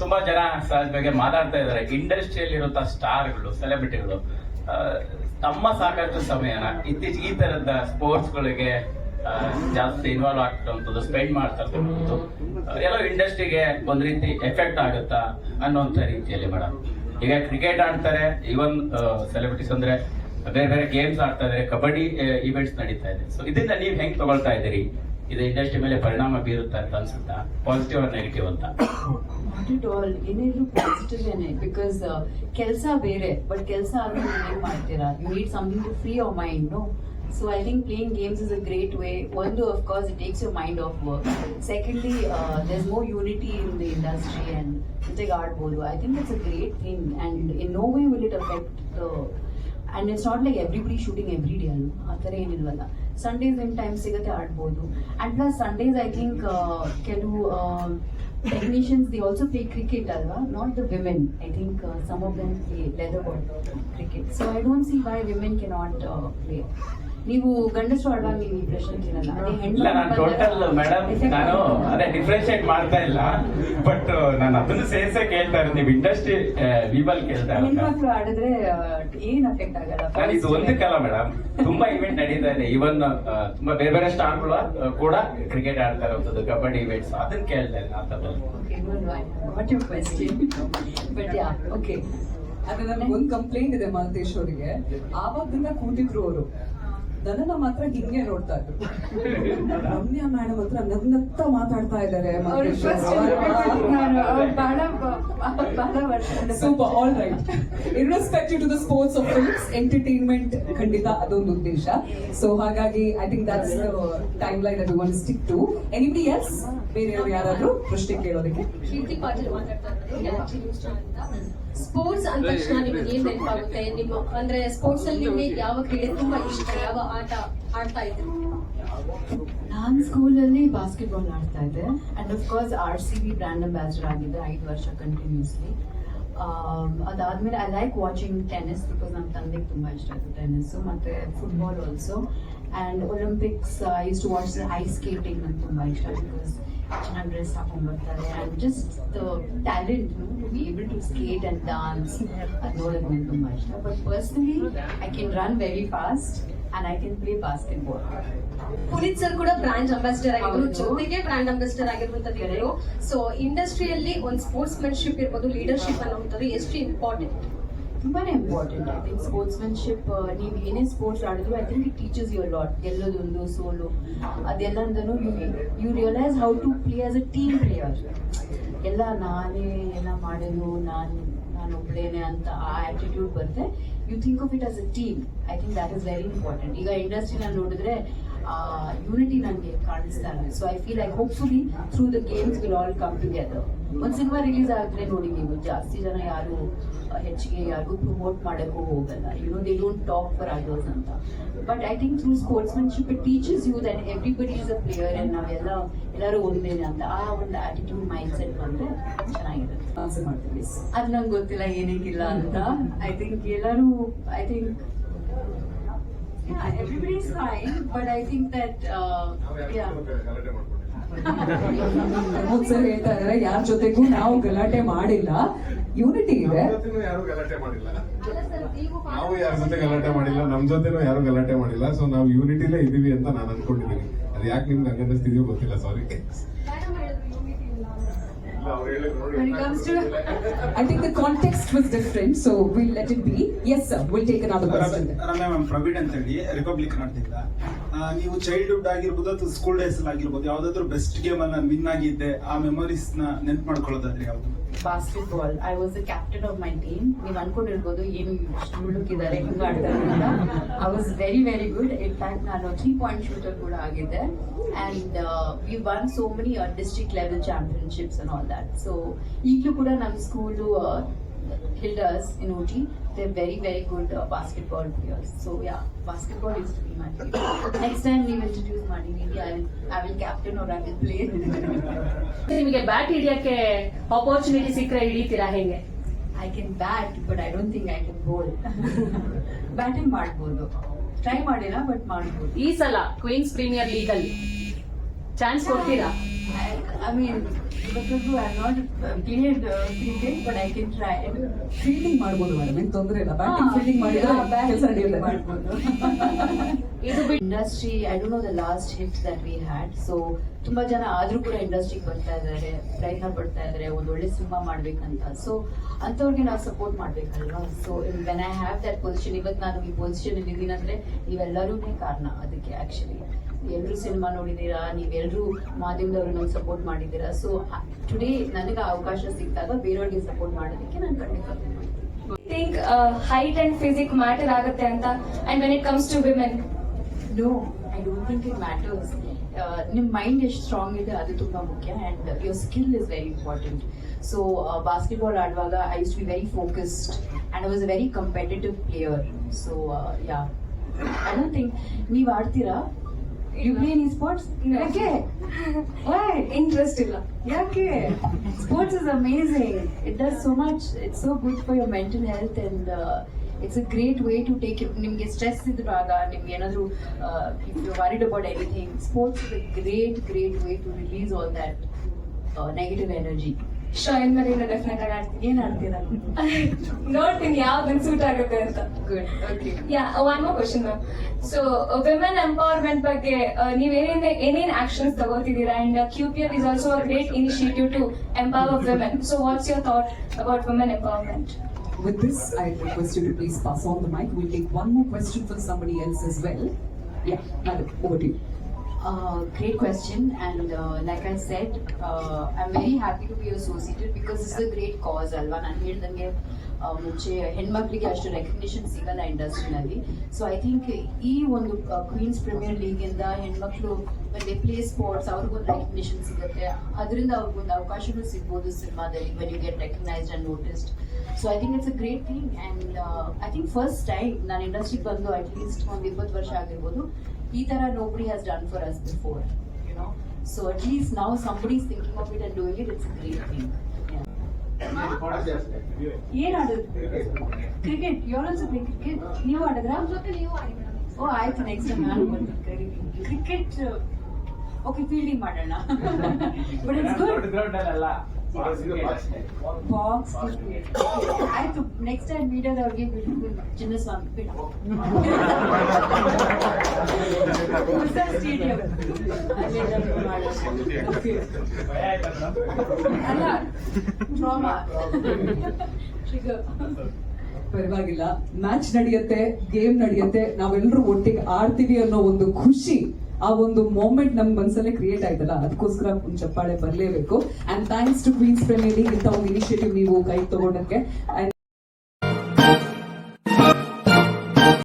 ತುಂಬಾ ಜನ ಸಹಜ ಬಗ್ಗೆ ಮಾತಾಡ್ತಾ ಇದ್ದಾರೆ. ಇಂಡಸ್ಟ್ರಿಯಲ್ಲಿ ಇರುವಂತಹ ಸ್ಟಾರ್ಗಳು ಸೆಲೆಬ್ರಿಟಿಗಳು ತಮ್ಮ ಸಾಕಷ್ಟು ಸಮಯನ ಇತ್ತೀಚೆಗೆ ಈ ತರದ ಸ್ಪೋರ್ಟ್ಸ್ ಗಳಿಗೆ ಜಾಸ್ತಿ ಇನ್ವಾಲ್ವ್ ಆಗ್ತಂತದ್ದು ಸ್ಪೆಂಡ್ ಮಾಡ್ತಾ ಇರ್ತಕ್ಕಂಥದ್ದು ಎಲ್ಲೋ ಇಂಡಸ್ಟ್ರಿಗೆ ಒಂದ್ ರೀತಿ ಎಫೆಕ್ಟ್ ಆಗುತ್ತಾ ಅನ್ನೋಂಥ ರೀತಿಯಲ್ಲಿ ಮೇಡಮ್ ಈಗ ಕ್ರಿಕೆಟ್ ಆಡ್ತಾರೆ ಈವನ್ ಸೆಲೆಬ್ರಿಟೀಸ್ ಅಂದ್ರೆ ಬೇರೆ ಬೇರೆ ಗೇಮ್ಸ್ ಆಡ್ತಾ ಇದಾರೆ ಕಬಡ್ಡಿ ಇವೆಂಟ್ಸ್ ನಡೀತಾ ಇದೆ. ಸೊ ಇದನ್ನ ನೀವು ಹೆಂಗ್ ತಗೊಳ್ತಾ ಇದ್ದೀರಿ? ಇದು ಇಂಡಸ್ಟ್ರಿ ಮೇಲೆ ಪರಿಣಾಮ ಬೀರುತ್ತಾ ಅಂತ ಅನ್ಸುತ್ತಾ? ಪಾಸಿಟಿವ್ ಆರ್ ನೆಗೆಟಿವ್ ಅಂತ? ನಾಟ್ ಏನಿದ್ರು ಪಾಸಿಟಿವ್ ಏನೇ ಬಿಕಾಸ್ ಕೆಲಸ ಬೇರೆ ಬಟ್ ಕೆಲಸ ಆದ್ಮೇಲೆ ಏನ್ ಮಾಡ್ತೀರಾ? You need something to free our mind no so I think playing games is a great way ಒಂದು of course it takes your mind off work secondly there is more unity in the industry and ಜೊತೆಗೆ ಆಡ್ಬೋದು I think it's a great thing and in no way will it affect and it's not like everybody shooting every day ಅಲ್ಲ ಆ ಥರ ಏನಿಲ್ವಲ್ಲ. Sundays ನಿಮ್ time ಸಿಗುತ್ತೆ ಆಡ್ಬೋದು. And plus Sundays I think ಕೆಲವು technicians the also play cricket ಅಲ್ವಾ? Not the women I think some of them play leather ball cricket so I don't see why women can not play ನೀವು ಗಂಡಸರು ಆಡುವಾಗ ನೀವು ಪ್ರಶ್ನೆ ಕೇಳಲ್ಲ. ಅದೇ ಇಲ್ಲ ನಾನು ಟೋಟಲ್ ಮೇಡಮ್ ನಾನು ಅದೇ ಡಿಫ್ರೆನ್ಶಿಯೇಟ್ ಮಾಡ್ತಾ ಇಲ್ಲ. ಬಟ್ ನಾನು ಅದನ್ನು ಸೇರ್ಸೇ ಕೇಳ್ತಾ ಇರೋದು. ನೀವು ಇಂಡಸ್ಟ್ರಿ ವಿವಲ್ ಕೇಳ್ತಾ ಇರೋದು? ಹೆಣ್ಮಕ್ಳು ಆಡಿದ್ರೆ ಏನ್ ಅಫೆಕ್ಟ್ ಆಗಲ್ಲ? ನಾನು ಇದು ಒಂದಕ್ಕಲ್ಲ ಮೇಡಮ್ ತುಂಬಾ ಇವೆಂಟ್ ನಡೀತಾ ಇದೆ. ಇವನ್ ತುಂಬಾ ಬೇರೆ ಬೇರೆ ಸ್ಟಾರ್ಗಳು ಕೂಡ ಕ್ರಿಕೆಟ್ ಆಡ್ತಾ ಇರೋದು ಕಬಡ್ಡಿ ಇವೆಂಟ್ಸ್ ಅದನ್ನ ಕೇಳ್ತಾ ಇಲ್ಲ ಆ what you question but yeah okay. ಅದೇ ನನ್ಗೆ ಒಂದ್ ಕಂಪ್ಲೇಂಟ್ ಇದೆ ಮಾಲತೇಶ್ ಅವರಿಗೆ. ಆವಾಗಿಂದ ಕೂತಿದ್ರು ಅವರು. ನನ್ನನ್ನ ಮಾತ್ರ ಹಿಂಗೆ ನೋಡ್ತಾ ಇದ್ರು. ರಮ್ಯ ಮೇಡಮ್ ಹತ್ರ ನಗ್ನತ್ತ ಮಾತಾಡ್ತಾ ಇದ್ದಾರೆ super all right irrespective to the sports of films entertainment ಖಂಡಿತ ಅದೊಂದು ಉದ್ದೇಶ. ಸೊ ಹಾಗಾಗಿ I think that's time line ಅದು one stick to anybody yes ಬೇರೆಯವರು ಯಾರಾದ್ರೂ ಪ್ರಶ್ನೆ ಕೇಳೋದಕ್ಕೆ? ಕೀರ್ತಿ ಪಾಟೀಲ್ ಮಾತಾಡ್ತಾ ಇದ್ದಾರೆ ಸ್ಪೋರ್ಟ್ಸ್ ಅಂದ ತಕ್ಷಣ ನಿಮ್ಗೆ ಏನ್ ನೆನಪಾಗುತ್ತೆ ನಿಮ್ಮ ಅಂದ್ರೆ ಸ್ಪೋರ್ಟ್ಸ್ ಅಲ್ಲಿ ನಿಮ್ಗೆ ಯಾವ ಕ್ರೀಡೆ ತುಂಬಾ ಇಷ್ಟ? ಯಾವ ಆಟ ಆಡ್ತಾ ಇದ್ರು ನಾನು ಸ್ಕೂಲಲ್ಲಿ ಬಾಸ್ಕೆಟ್ಬಾಲ್ ಆಡ್ತಾ ಇದ್ದೆ. And of course R C B brand ambassador ಆಗಿದ್ದೆ ಐದು ವರ್ಷ ಕಂಟಿನ್ಯೂಸ್ಲಿ ಅದಾದ್ಮೇಲೆ I like watching tennis because ನಮ್ಮ ತಂದೆಗೆ ತುಂಬ ಇಷ್ಟ ಆಯಿತು ಟೆನ್ನಿಸ್ಸು ಮತ್ತೆ football also and Olympics use to watch ice skating ನಂಗೆ ತುಂಬ ಇಷ್ಟ ಬಿಕಾಸ್ ಚೆನ್ನಾಗಿ ಡ್ರೆಸ್ ಹಾಕೊಂಡು ಬರ್ತಾರೆ. And just the talent to be able to skate and dance ಅದು ನೋಡೋದು ನಂಗೆ ತುಂಬ ಇಷ್ಟ. But personally I can run very fast and I can play basketball Puneeth sir ಕೂಡ ಬ್ರಾಂಡ್ ಅಂಬಾಸಿಡರ್ ಆಗಿದ್ರು. ಜೊತೆಗೆ ಬ್ರಾಂಡ್ ಅಂಬಾಸಿಡರ್ ಆಗಿರುವಂತದ್ದು ಸೊ ಇಂಡಸ್ಟ್ರಿಯಲ್ಲಿ ಒಂದು ಸ್ಪೋರ್ಟ್ಸ್ ಮೆನ್ಶಿಪ್ ಇರ್ಬೋದು ಲೀಡರ್ಶಿಪ್ ಅನ್ನುವಂಥದ್ದು ಎಷ್ಟು ಇಂಪಾರ್ಟೆಂಟ್ ತುಂಬಾನೇ ಇಂಪಾರ್ಟೆಂಟ್ ಐ ಥಿಂಕ್ ಸ್ಪೋರ್ಟ್ಸ್ಮನ್ಶಿಪ್ ನೀವು ಏನೇ ಸ್ಪೋರ್ಟ್ಸ್ ಆಡಿದ್ರು I think it teaches your lot ಗೆಲ್ಲೋದೊಂದು ಸೋಲು ಅದೆಲ್ಲಂದನು you realise how to play as a team player ಎಲ್ಲ ನಾನೇ ಎಲ್ಲ ಮಾಡೋದು ನಾನು ನಾನು ಒಬ್ಳೇನೆ ಅಂತ ಆ ಆಟಿಟ್ಯೂಡ್ ಬರುತ್ತೆ you think of it as a team I think that is very important ಈಗ ಇಂಡಸ್ಟ್ರಿನಲ್ಲಿ ನೋಡಿದ್ರೆ ಯೂನಿಟಿ ನನಗೆ ಕಾಣಿಸ್ತಾ ಇದೆ. So I feel I hopefully through the games will all come together ಒಂದು ಸಿನಿಮಾ ರಿಲೀಸ್ ಆದ್ರೆ ನೋಡಿ ನೀವು ಜಾಸ್ತಿ ಜನ ಯಾರು ಹೆಚ್ಚಿಗೆ ಯಾರಿಗೂ ಪ್ರಮೋಟ್ ಮಾಡೋಕ್ಕೂ ಹೋಗಲ್ಲ. You know they don't talk for others ಅಂತ. But I think through sportsmanship it teaches you that everybody is a player and ನಾವೆಲ್ಲ ಎಲ್ಲರೂ ಒಂದೇನೆ ಅಂತ. ಆ ಒಂದು ಆಟಿಟ್ಯೂಡ್ ಮೈಂಡ್ ಸೆಟ್ ಬಂದರೆ ಚೆನ್ನಾಗಿರುತ್ತೆ. ಮಾಡ್ತೀವಿ ಅದು ನಂಗೆ ಗೊತ್ತಿಲ್ಲ ಏನಕ್ಕಿಲ್ಲ ಅಂತ. ಐ ಥಿಂಕ್ ಎಲ್ಲರೂ I think everybody is fine but I think that yeah Pramod sir ಹೇಳ್ತಾ ಇದಾರೆ ಯಾರ ಜೊತೆಗೂ ನಾವು ಗಲಾಟೆ ಮಾಡಿಲ್ಲ. ಯೂನಿಟಿ ಇದೆ. ಯಾರು ಗಲಾಟೆ ಮಾಡಿಲ್ಲ. ನಾವು ಯಾರ ಜೊತೆ ಗಲಾಟೆ ಮಾಡಿಲ್ಲ ನಮ್ ಜೊತೆನೂ ಯಾರು ಗಲಾಟೆ ಮಾಡಿಲ್ಲ ಸೊ ನಾವು ಯೂನಿಟಿಲೇ ಇದೀವಿ ಅಂತ ನಾನು ಅನ್ಕೊಂಡಿದ್ದೀನಿ. ಅದು ಯಾಕೆ ನಿಮ್ಗೆ ಹಂಗ ಅನ್ನಿಸ್ತಿದೆಯೋ ಗೊತ್ತಿಲ್ಲ sorry When it comes to- I think the context was different, so we'll let it be. Yes, sir. We'll take another question. Ramya ma'am Praveen ಅಂತ ಹೇಳಿ ರಿಪಬ್ಲಿಕ್ ಕನ್ನಡದಿಂದ ಆ, ನೀವು ಚೈಲ್ಡ್ಹುಡ್ ಆಗಿರ್ಬೋದು ಅಥವಾ ಸ್ಕೂಲ್ ಡೇಸ್ ಆಗಿರ್ಬೋದು ಯಾವ್ದಾದ್ರು ಬೆಸ್ಟ್ ಗೇಮ್ ಅಲ್ಲಿ ನಾನು ವಿನ್ ಆಗಿದ್ದೆ ಆ ಮೆಮೊರೀಸ್ನ ನೆನ್ಪ್ ಮಾಡ್ಕೊಳ್ಳೋದಾದ್ರೆ ಯಾವ್ದು basketball I was the captain of my team ನೀವು ಅನ್ಕೊಂಡಿರ್ಬೋದು ಏನು ಇಷ್ಟು ಮುಳುಕಿದ್ದಾರೆ ಹಿಂಗೆ ಆಡ್ತಾರೆ ಅಂತ I was very very good in fact ನಾನು ತ್ರೀ ಪಾಯಿಂಟ್ ಶೂಟರ್ ಕೂಡ ಆಗಿದ್ದೆ and we won so many district level championships and all that so ಈಗಲೂ ಕೂಡ ನಮ್ಮ ಸ್ಕೂಲು ಹಿಲ್ಡರ್ಸ್ ಇನ್ OT they very very good basketball players so yeah basketball is to be my next time ನೀವು introduce ಮಾಡಿ maybe I will I will captain or I will play ನಿಮಗೆ bat ಹಿಡಿಯಕ್ಕೆ opportunity ಸಿಕ್ಕರೆ ಹಿಡಿತೀರಾ ಹೇಗೆ I can bat but I don't think I can bowl batting ಮಾಡ್ಬೋದು try ಮಾಡಿಲ್ಲ but ಮಾಡ್ಬೋದು ಈ ಸಲ ಕ್ವೀನ್ಸ್ ಪ್ರೀಮಿಯರ್ ಲೀಗ್ ಅಲ್ಲಿ. ಚಾನ್ಸ್ ಕೊಡ್ತೀರಾ? I mean mean, because I'm not uh, played uh, cricket, but I can try. Fielding ಮಾಡ್ಬೋದು madam ಏನ್ ತೊಂದ್ರೆ ಇಲ್ಲ. ಬ್ಯಾಟಿಂಗ್ ಫೀಲ್ಡಿಂಗ್ ಮಾಡಿದ್ರೆ yeah, ಕೆಲಸ ನಡೆಯುತ್ತೆ. ಮಾಡ್ಬೋದು. ಇದು industry I don't know the last hit that we had so ತುಂಬಾ ಜನ ಆದ್ರೂ ಕೂಡ ಇಂಡಸ್ಟ್ರಿಗೆ ಬರ್ತಾ ಇದ್ದಾರೆ ಪ್ರಯತ್ನ ಪಡ್ತಾ ಇದ್ದಾರೆ ಒಂದು ಒಳ್ಳೆ ಸಿನಿಮಾ ಮಾಡ್ಬೇಕಂತ. ಸೊ ಅಂಥವ್ರಿಗೆ ನಾವು support ಮಾಡ್ಬೇಕಲ್ವಾ? So when I have that position ಇವತ್ತು ನಾನು ಈ ಪೊಸಿಷನ್ ಇದ್ದೀನಿ ಅಂದ್ರೆ ನೀವೆಲ್ಲರೂ ಕಾರಣ ಅದಕ್ಕೆ ಆಕ್ಚುಲಿ ಎಲ್ಲರೂ ಸಿನಿಮಾ ನೋಡಿದ್ದೀರಾ? ನೀವೆಲ್ಲರೂ ಮಾಧ್ಯಮದವರು ನಂಗೆ ಸಪೋರ್ಟ್ ಮಾಡಿದ್ದೀರಾ? ಸೊ ಟುಡೇ ನನಗೆ ಅವಕಾಶ ಸಿಕ್ಕಾಗ ಬೇರೆಯವ್ರಿಗೆ ಸಪೋರ್ಟ್ ಮಾಡೋದಕ್ಕೆ ನಾನು ಖಂಡಿತ think height and physique matter ಆಗುತ್ತೆ ಅಂತ? And when it comes to women no I don't think it matters ನಿಮ್ಮ ಮೈಂಡ್ ಎಷ್ಟು ಸ್ಟ್ರಾಂಗ್ ಇದೆ ಅದು ತುಂಬ ಮುಖ್ಯ and your skill is very important so basketball ಆಡುವಾಗ I to be very focused and I was a very competitive player so yeah I don't think ನೀವು ಆಡ್ತೀರಾ? You play in sports ಯಾಕೆ Why? Interest ಇಲ್ಲ ಯಾಕೆ sports is amazing it does so much it's so good for your mental health and it's a great way to take it ನಿಮಗೆ stress ಇದ್ರಾಗ ನಿಮ್ಗೆ ಏನಾದರೂ if you worried about anything sports is a great great way to release all that negative energy ಶಾಯಿನ್ ಮರಿಯಿಂದ definite ಆಗಿ ಆಡ್ತೀನಿ. ಏನ್ ಆಡ್ತೀರಾ? ನೋಡ್ತೀನಿ ಯಾವ್ದು ಸೂಟ್ ಆಗುತ್ತೆ ಅಂತ. Good okay yeah one more question ma'am so women empowerment ಬಗ್ಗೆ uh, ನೀವ್ ಏನೇನ್ ಏನೇನ್ actions ತಗೋತಿದ್ದೀರಾ? And Q P L is also a great initiative to empower women so what's your thought about women empowerment With this, I request you to please pass on the mic. We'll take one more question from somebody else as well. Yeah, madam, over to you. Uh, great question, and uh, like I said, uh, I'm very happy to be associated because this is a great cause ಅಲ್ವಾ ನಾನು ಹೇಳ್ದಂಗೆ ಮುಂಚೆ ಹೆಣ್ಮಕ್ಳಿಗೆ ಅಷ್ಟು recognition ಸಿಗಲ್ಲ ಇಂಡಸ್ಟ್ರಿನಲ್ಲಿ so I think ಈ ಒಂದು ಕ್ವೀನ್ಸ್ ಪ್ರೀಮಿಯರ್ ಲೀಗ್ ಇಂದ ಹೆಣ್ಮಕ್ಳು ಮತ್ತೆ ಪ್ಲೇ ಸ್ಪೋರ್ಟ್ಸ್ ಅವ್ರಿಗೊಂದು ರೆಕಗ್ನಿಷನ್ ಸಿಗುತ್ತೆ. ಅದರಿಂದ ಅವ್ರಿಗೊಂದು ಅವಕಾಶನೂ ಸಿಗ್ಬೋದು ಸಿನಿಮಾದಲ್ಲಿ when you get recognised and noticed so I think it's a great thing and I think first time ನಾನು ಇಂಡಸ್ಟ್ರಿಗೆ ಬಂದು ಅಟ್ಲೀಸ್ಟ್ ಒಂದು ಇಪ್ಪತ್ತು ವರ್ಷ ಆಗಿರ್ಬೋದು. ಈ ತರ nobody has done for us before, you know. So at least now somebody is thinking of it and doing it. It's a great thing. ಏನ್ ಆಡೋದು cricket you also play cricket ನೀವು ಆಡಿದ್ರಾ ಓ ಆಯ್ತು ನೆಕ್ಸ್ಟ್ ಟೈಮ್ ನಾನು ಬರ್ತೀನಿ cricket okay fielding ಮಾಡೋಣ but it's good box next time ಅಲ್ಲ ಪರವಾಗಿಲ್ಲ ಮ್ಯಾಚ್ ನಡೆಯುತ್ತೆ ಗೇಮ್ ನಡೆಯುತ್ತೆ ನಾವೆಲ್ಲರೂ ಒಟ್ಟಿಗೆ ಆಡ್ತೀವಿ ಅನ್ನೋ ಒಂದು ಖುಷಿ ಆ ಒಂದು ಮೂಮೆಂಟ್ ನಮ್ ಮನ್ಸಲ್ಲೇ ಕ್ರಿಯೇಟ್ ಆಯ್ತಲ್ಲ? ಅದಕ್ಕೋಸ್ಕರ ಒಂದು ಚಪ್ಪಾಳೆ ಬರಲೇಬೇಕು. And thanks to Queens Premier league ಇಂಥ ಒಂದು ಇನಿಷಿಯೇಟಿವ್ ನೀವು ಕೈ ತಗೊಂಡಕ್ಕೆ.